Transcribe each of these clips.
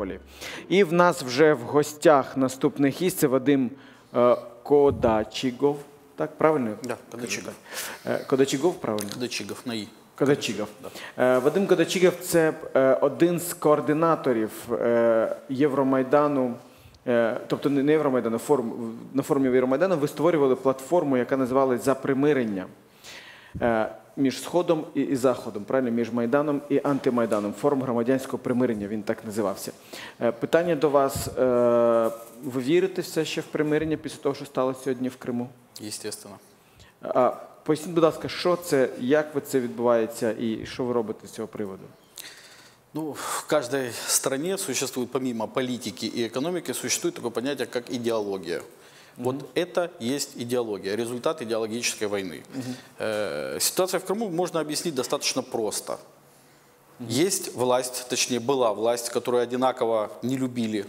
Севастополі. І в нас вже в гостях наступний гість це Вадим е, Кодачігов. Так, правильно? Да. Е, Кодачігов, правильно? Кадачигов на И. Кодачігов. Е, Вадим Кодачігов це один з координаторів Євромайдану. Тобто не Євромайдану, на форумі Євромайдану ви створювали платформу, яка називалась За примирення між Сходом і, Заходом, правильно, між Майданом і антимайданом. Форум громадянського примирення, він так називався. Е, Питання до вас: е, ви вірите все ще в примирення після того, що сталося сьогодні в Криму? Естественно. А поясніть, будь ласка, що це, як ви це відбувається і що ви робите з цього приводу? Ну, в каждой стране существует, помимо политики и экономики, существует такое понятие, как идеология. Вот это есть идеология, результат идеологической войны. Э, Ситуация в Крыму можно объяснить достаточно просто. Есть власть, точнее была власть, которую одинаково не любили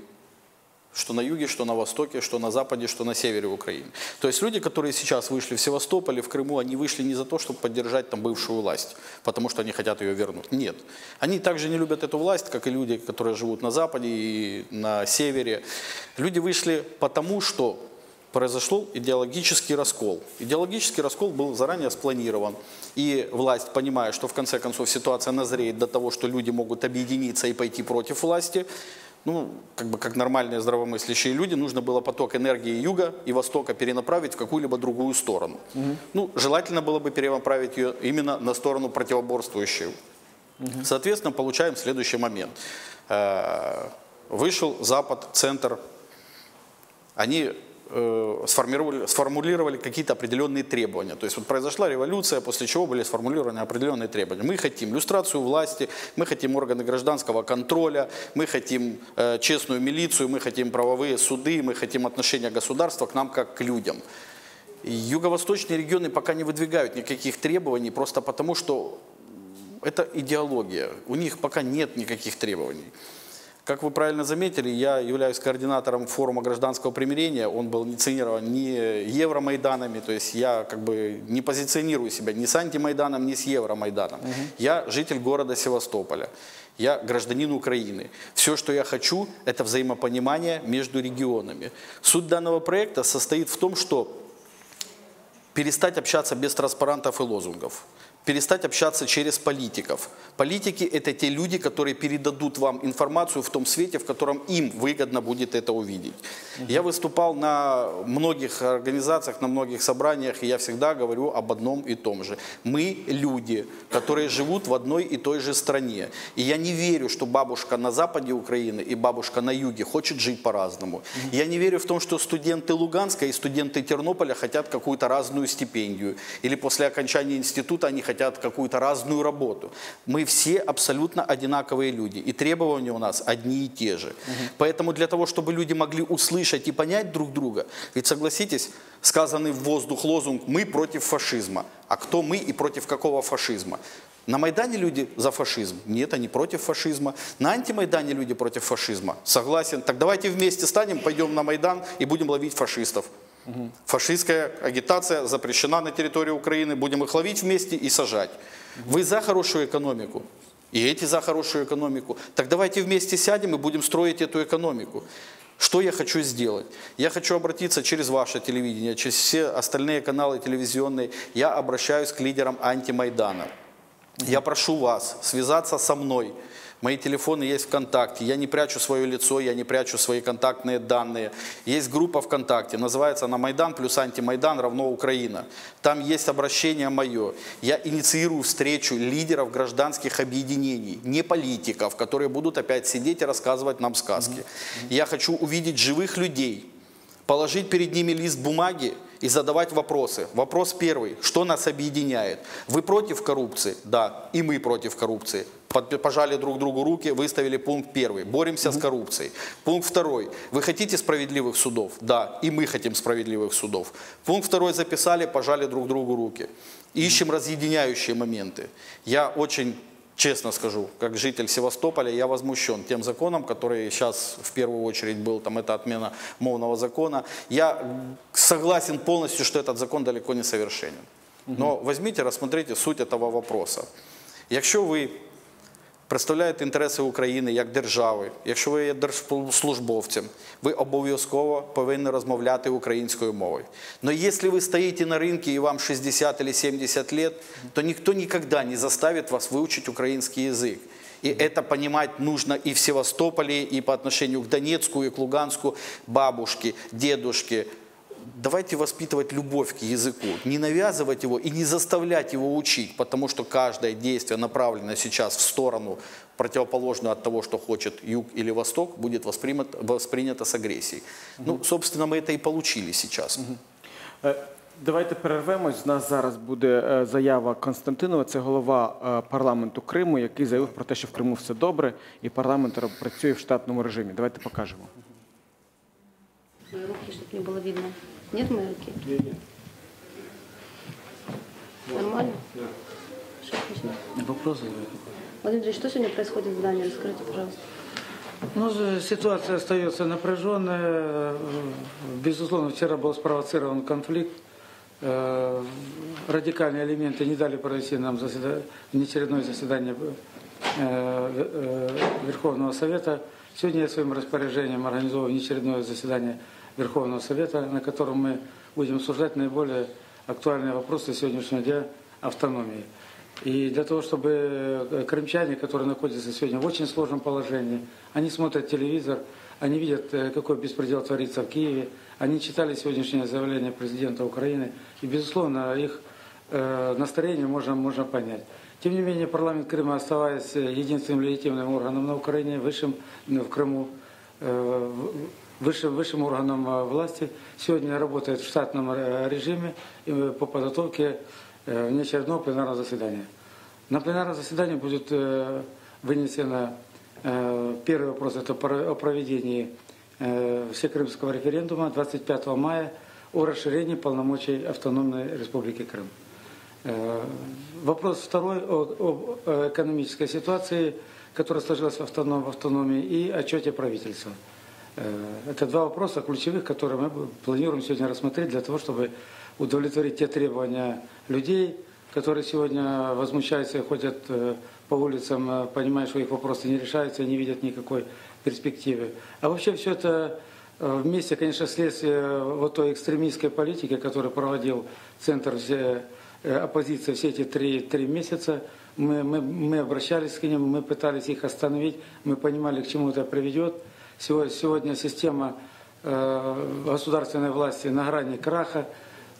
что на юге, что на востоке, что на западе, что на севере Украины. То есть люди, которые сейчас вышли в Севастополе, в Крыму, они вышли не за то, чтобы поддержать там бывшую власть, потому что они хотят ее вернуть. Нет. Они также не любят эту власть, как и люди, которые живут на западе и на севере. Люди вышли потому, что произошел идеологический раскол. Идеологический раскол был заранее спланирован. И власть, понимая, что в конце концов ситуация назреет до того, что люди могут объединиться и пойти против власти, ну, как бы как нормальные здравомыслящие люди, нужно было поток энергии юга и востока перенаправить в какую-либо другую сторону. Ну, желательно было бы перенаправить ее именно на сторону противоборствующую. Соответственно, получаем следующий момент. Э, Вышел Запад, центр, они сформировали, сформулировали какие-то определенные требования. То есть вот произошла революция, после чего были сформулированы определенные требования. Мы хотим люстрацию власти, мы хотим органы гражданского контроля, мы хотим э, честную милицию, мы хотим правовые суды, мы хотим отношения государства к нам как к людям. Юго-восточные регионы пока не выдвигают никаких требований, просто потому что это идеология. У них пока нет никаких требований. Как вы правильно заметили, я являюсь координатором форума гражданского примирения. Он был инициирован не Евромайданами, то есть я как бы не позиционирую себя ни с антимайданом, ни с Евромайданом. Я житель города Севастополя. Я гражданин Украины. Все, что я хочу, это взаимопонимание между регионами. Суть данного проекта состоит в том, что перестать общаться без транспарантов и лозунгов. Перестать общаться через политиков. Политики – это те люди, которые передадут вам информацию в том свете, в котором им выгодно будет это увидеть. Я выступал на многих организациях, на многих собраниях, и я всегда говорю об одном и том же. Мы – люди, которые живут в одной и той же стране. И я не верю, что бабушка на западе Украины и бабушка на юге хочет жить по-разному. Я не верю в том, что студенты Луганска и студенты Тернополя хотят какую-то разную стипендию. Или после окончания института они хотят какую-то разную работу. Мы все абсолютно одинаковые люди. И требования у нас одни и те же. Поэтому для того, чтобы люди могли услышать и понять друг друга, ведь согласитесь, сказанный в воздух лозунг «мы против фашизма». А кто мы и против какого фашизма? На Майдане люди за фашизм. Нет, они против фашизма. На антимайдане люди против фашизма. Согласен. Так давайте вместе станем, пойдем на Майдан и будем ловить фашистов. Фашистская агитация запрещена на территории Украины. Будем их ловить вместе и сажать. Вы за хорошую экономику. И эти за хорошую экономику. Так давайте вместе сядем и будем строить эту экономику. Что я хочу сделать? Я хочу обратиться через ваше телевидение, через все остальные каналы телевизионные. Я обращаюсь к лидерам антимайдана. Я прошу вас связаться со мной. Мои телефоны есть ВКонтакте. Я не прячу свое лицо, я не прячу свои контактные данные. Есть группа ВКонтакте, называется она «Майдан плюс антимайдан равно Украина». Там есть обращение мое. Я инициирую встречу лидеров гражданских объединений, не политиков, которые будут опять сидеть и рассказывать нам сказки. Я хочу увидеть живых людей, положить перед ними лист бумаги и задавать вопросы. Вопрос первый. Что нас объединяет? Вы против коррупции? Да. И мы против коррупции. Пожали друг другу руки, выставили пункт первый. Боремся с коррупцией. Пункт второй. Вы хотите справедливых судов? Да. И мы хотим справедливых судов. Пункт второй записали, пожали друг другу руки. Ищем разъединяющие моменты. Я очень честно скажу, как житель Севастополя, я возмущен тем законом, который сейчас в первую очередь был, там это отмена мовного закона. Я согласен полностью, что этот закон далеко не совершенен. Но возьмите, рассмотрите суть этого вопроса. Якщо ви представляєте інтереси України як держави, якщо ви є держслужбовцем, ви обов'язково повинні розмовляти українською мовою. Но якщо ви стоїте на ринку і вам 60 или 70 лет, то ніхто ніколи не заставить вас вивчити український язик. И это понимать нужно и в Севастополе, и по отношению к Донецку, и к Луганску, бабушки, дедушки. Давайте воспитывать любовь к языку, не навязывать его и не заставлять его учить, потому что каждое действие, направленное сейчас в сторону, противоположную от того, что хочет юг или восток, будет воспринято, воспринято с агрессией. Ну, собственно, мы это и получили сейчас. Е, Давайте перервемось. У нас зараз буде е, заява Константинова, це голова е, парламенту Криму, який заявив про те, що в Криму все добре, і парламент ро- працює в штатному режимі. Давайте покажемо. Мои руки, чтобы не было видно. Нет моей руки? Нормально? Что, отлично. Вопрос задаю. Владимир Ильич, что сегодня происходит в здании? Расскажите, пожалуйста. Ну, ситуация остается напряженная. Безусловно, вчера был спровоцирован конфликт. Э, Радикальные элементы не дали провести нам заседа- внеочередное заседание э, э, Верховного Совета. Сегодня я своим распоряжением организовал внеочередное заседание Верховного Совета, на котором мы будем обсуждать наиболее актуальные вопросы сегодняшнего дня автономии. И для того, чтобы э, крымчане, которые находятся сегодня в очень сложном положении, они смотрят телевизор, они видят, э, какой беспредел творится в Киеве, они читали сегодняшнее заявление президента Украины, и, безусловно, их э, настроение можно, можно понять. Тем не менее, парламент Крыма, оставаясь единственным легитимным органом на Украине, высшим в Крыму, высшим, высшим органом э, власти, сегодня работает в штатном э, режиме э, по подготовке внеочередного пленарного заседания. На пленарном заседании будет вынесено первый вопрос, это о проведении всекрымского референдума 25 мая о расширении полномочий автономной республики Крым. Вопрос второй о, э, экономической ситуации, которая сложилась в, автоном- в автономии, и отчете правительства. Э, Это два вопроса ключевых, которые мы планируем сегодня рассмотреть для того, чтобы удовлетворить те требования людей, которые сегодня возмущаются и ходят э, по улицам, э, понимая, что их вопросы не решаются и не видят никакой перспективы. А вообще все это вместе, конечно, следствие вот той экстремистской политики, которую проводил Центр оппозиции все эти три, три месяца. Мы, мы, мы обращались к ним, мы пытались их остановить, мы понимали, к чему это приведет. Сегодня, система э, государственной власти на грани краха,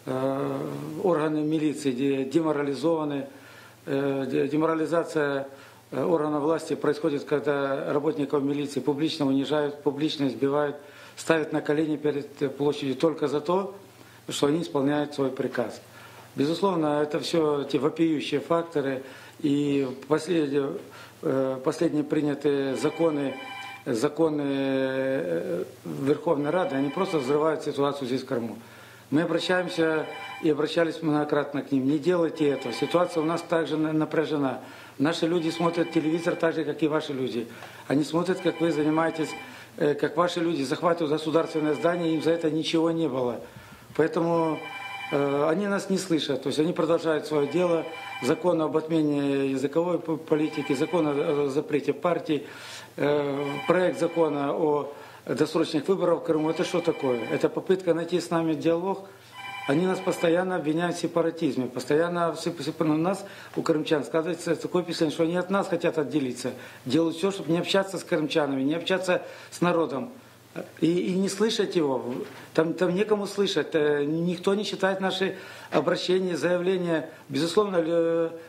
э, органы милиции де- деморализованы, Э, де- деморализация органов власти происходит, когда работников милиции публично унижают, публично избивают, ставят на колени перед площадью только за то, что они исполняют свой приказ. Безусловно, это все те вопиющие факторы, и последние, последние принятые законы, законы э, Верховной Рады, они просто взрывают ситуацию здесь в Крыму. Мы обращаемся и обращались многократно к ним. Не делайте этого. Ситуация у нас также на- напряжена. Наши люди смотрят телевизор так же, как и ваши люди. Они смотрят, как вы занимаетесь, э, как ваши люди захватывают государственное здание, им за это ничего не было. Поэтому они нас не слышат. То есть они продолжают свое дело. Закон об отмене языковой политики, закон о запрете партий, э, проект закона о досрочных выборах в Крыму. Это что такое? Это попытка найти с нами диалог. Они нас постоянно обвиняют в сепаратизме, постоянно сеп- ну, у нас, у крымчан, складывается такое впечатление, что они от нас хотят отделиться, делают все, чтобы не общаться с крымчанами, не общаться с народом. И, и не слышать его, там, там некому слышать, э, никто не читает наши обращения, заявления. Безусловно,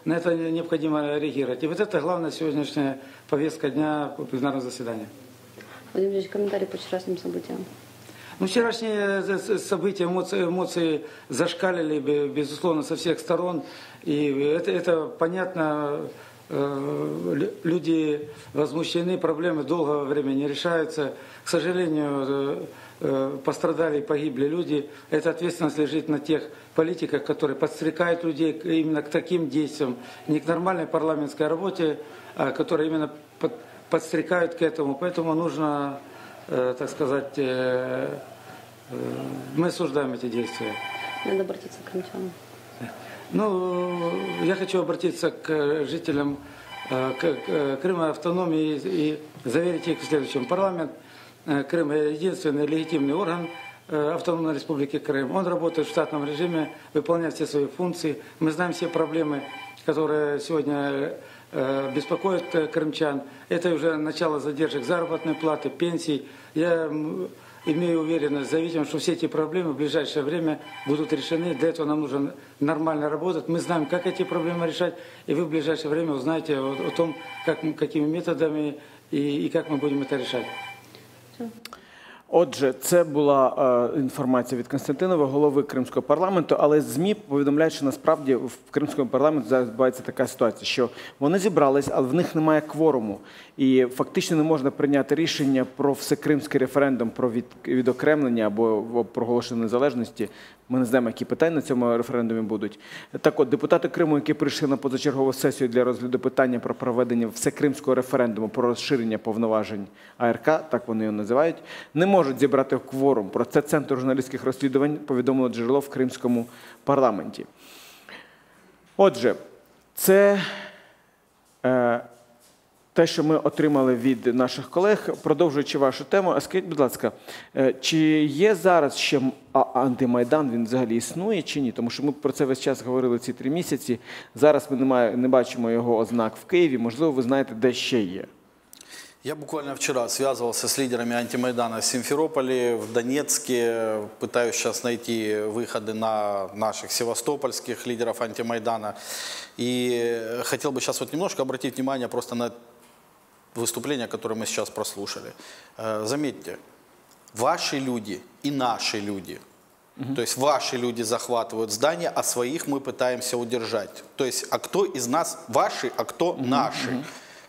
на это необходимо реагировать. И вот это главная сегодняшняя повестка дня пленарного заседания. Владимир Ильич, комментарий по вчерашним событиям. Ну, вчерашние э, события, эмоции, эмоции зашкалили, бе- безусловно, со всех сторон. И это, это понятно, люди возмущены, проблемы долгого времени не решаются. К сожалению, э, э, пострадали и погибли люди. Эта ответственность лежит на тех политиках, которые подстрекают людей именно к таким действиям, не к нормальной парламентской работе, а которые именно под- подстрекают к этому. Поэтому нужно, э, так сказать, э, э, мы осуждаем эти действия. Надо обратиться к крымчанам. Ну, я хочу обратиться к жителям э, к- э, Крыма автономии и заверить их в следующем. Парламент э, Крыма единственный легитимный орган э, Автономной Республики Крым. Он работает в штатном режиме, выполняет все свои функции. Мы знаем все проблемы, которые сегодня э, беспокоят э, крымчан. Это уже начало задержек заработной платы, пенсий. Я имею уверенность заявить что все эти проблемы в ближайшее время будут решены. Для этого нам нужно нормально работать. Мы знаем, как эти проблемы решать, і ви в ближайшее время узнаете о, о том, как, какими методами и, и как мы будем это решать. Отже, це була е, інформація від Константинова, голови Кримського парламенту. Але ЗМІ повідомляють, що насправді в Кримському парламенті зараз відбувається така ситуація, що вони зібрались, але в них немає кворуму. І фактично не можна прийняти рішення про всекримський референдум про від, відокремлення або проголошення незалежності. Ми не знаємо, які питання на цьому референдумі будуть. Так от, депутати Криму, які прийшли на позачергову сесію для розгляду питання про проведення всекримського референдуму про розширення повноважень АРК, так вони його називають, не можуть зібрати кворум. Про це Центр журналістських розслідувань повідомило джерело в Кримському парламенті. Отже, це е, те, що ми отримали від наших колег, продовжуючи вашу тему, а скажіть, будь ласка, е, чи є зараз ще м- а- антимайдан, він взагалі існує чи ні? Тому що ми про це весь час говорили ці три місяці. Зараз ми не, має- не бачимо його ознак в Києві. Можливо, ви знаєте, де ще є. Я буквально вчера связывался с лидерами антимайдана в Симферополе, в Донецке. Пытаюсь сейчас найти выходы на наших севастопольских лидеров антимайдана. И хотел бы сейчас вот немножко обратить внимание просто на выступление, которое мы сейчас прослушали. Э, Заметьте, ваши люди и наши люди. То есть ваши люди захватывают здание, а своих мы пытаемся удержать. То есть, а кто из нас ваши, а кто наши?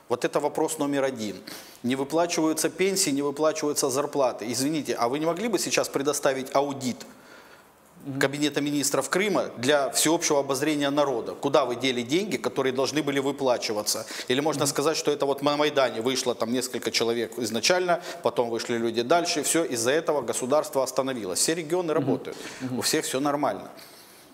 Вот это вопрос номер один. Не выплачиваются пенсии, не выплачиваются зарплаты. Извините, а вы не могли бы сейчас предоставить аудит Кабинета министров Крыма для всеобщего обозрения народа. Куда вы дели деньги, которые должны были выплачиваться? Или можно сказать, что это вот на Майдане вышло там несколько человек изначально, потом вышли люди дальше, все, из-за этого государство остановилось. Все регионы работают, у всех все нормально.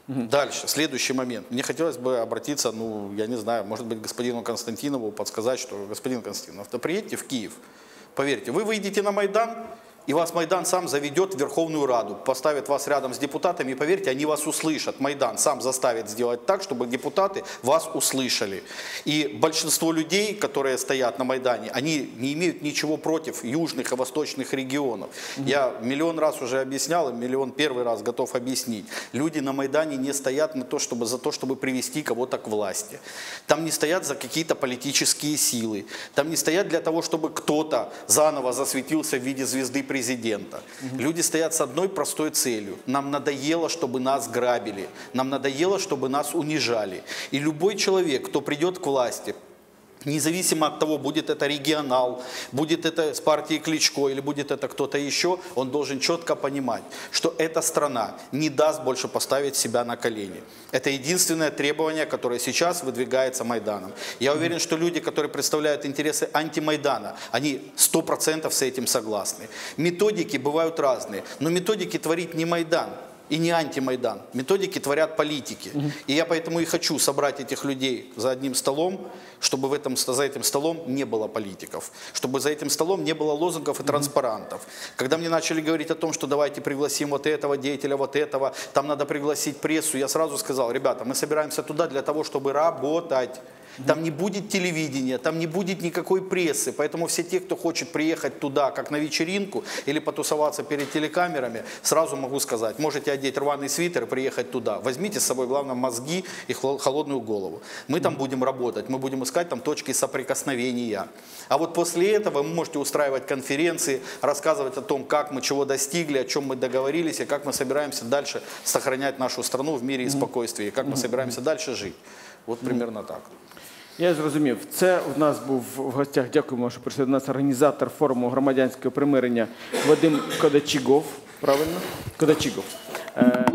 Дальше, следующий момент. Мне хотелось бы обратиться, ну, я не знаю, может быть, господину Константинову подсказать, что, господин Константинов, то приедьте в Киев. Поверьте, вы выйдете на Майдан, и вас Майдан сам заведет в Верховную Раду, поставит вас рядом с депутатами, и поверьте, они вас услышат. Майдан сам заставит сделать так, чтобы депутаты вас услышали. И большинство людей, которые стоят на Майдане, они не имеют ничего против южных и восточных регионов. Я миллион раз уже объяснял, и миллион первый раз готов объяснить. Люди на Майдане не стоят на то, чтобы, за то, чтобы привести кого-то к власти. Там не стоят за какие-то политические силы. Там не стоят для того, чтобы кто-то заново засветился в виде звезды президента. Люди стоят с одной простой целью. Нам надоело, чтобы нас грабили. Нам надоело, чтобы нас унижали. И любой человек, кто придет к власти, Независимо от того, будет это регионал, будет это с партии Кличко или будет это кто-то еще, он должен четко понимать, что эта страна не даст больше поставить себя на колени. Это единственное требование, которое сейчас выдвигается Майданом. Я уверен, что люди, которые представляют интересы антимайдана, они 100% с этим согласны. Методики бывают разные, но методики творит не Майдан, и не антимайдан. Методики творят политики. И я поэтому и хочу собрать этих людей за одним столом, чтобы в этом, за этим столом не было политиков, чтобы за этим столом не было лозунгов и транспарантов. Когда мне начали говорить о том, что давайте пригласим вот этого деятеля, вот этого, там надо пригласить прессу, я сразу сказал, ребята, мы собираемся туда для того, чтобы работать. Там не будет телевидения, там не будет никакой прессы. Поэтому все те, кто хочет приехать туда, как на вечеринку, или потусоваться перед телекамерами, сразу могу сказать, можете одеть рваный свитер и приехать туда. Возьмите с собой, главное, мозги и холодную голову. Мы там будем работать, мы будем искать там точки соприкосновения. А вот после этого вы можете устраивать конференции, рассказывать о том, как мы чего достигли, о чем мы договорились, и как мы собираемся дальше сохранять нашу страну в мире и спокойствии, и как мы собираемся дальше жить. Вот примерно так. Я зрозумів. Це у нас був в гостях. Дякуємо, що прийшли до нас організатор форуму громадянського примирення Вадим Кодачігов. Правильно? Кодачігов. Е,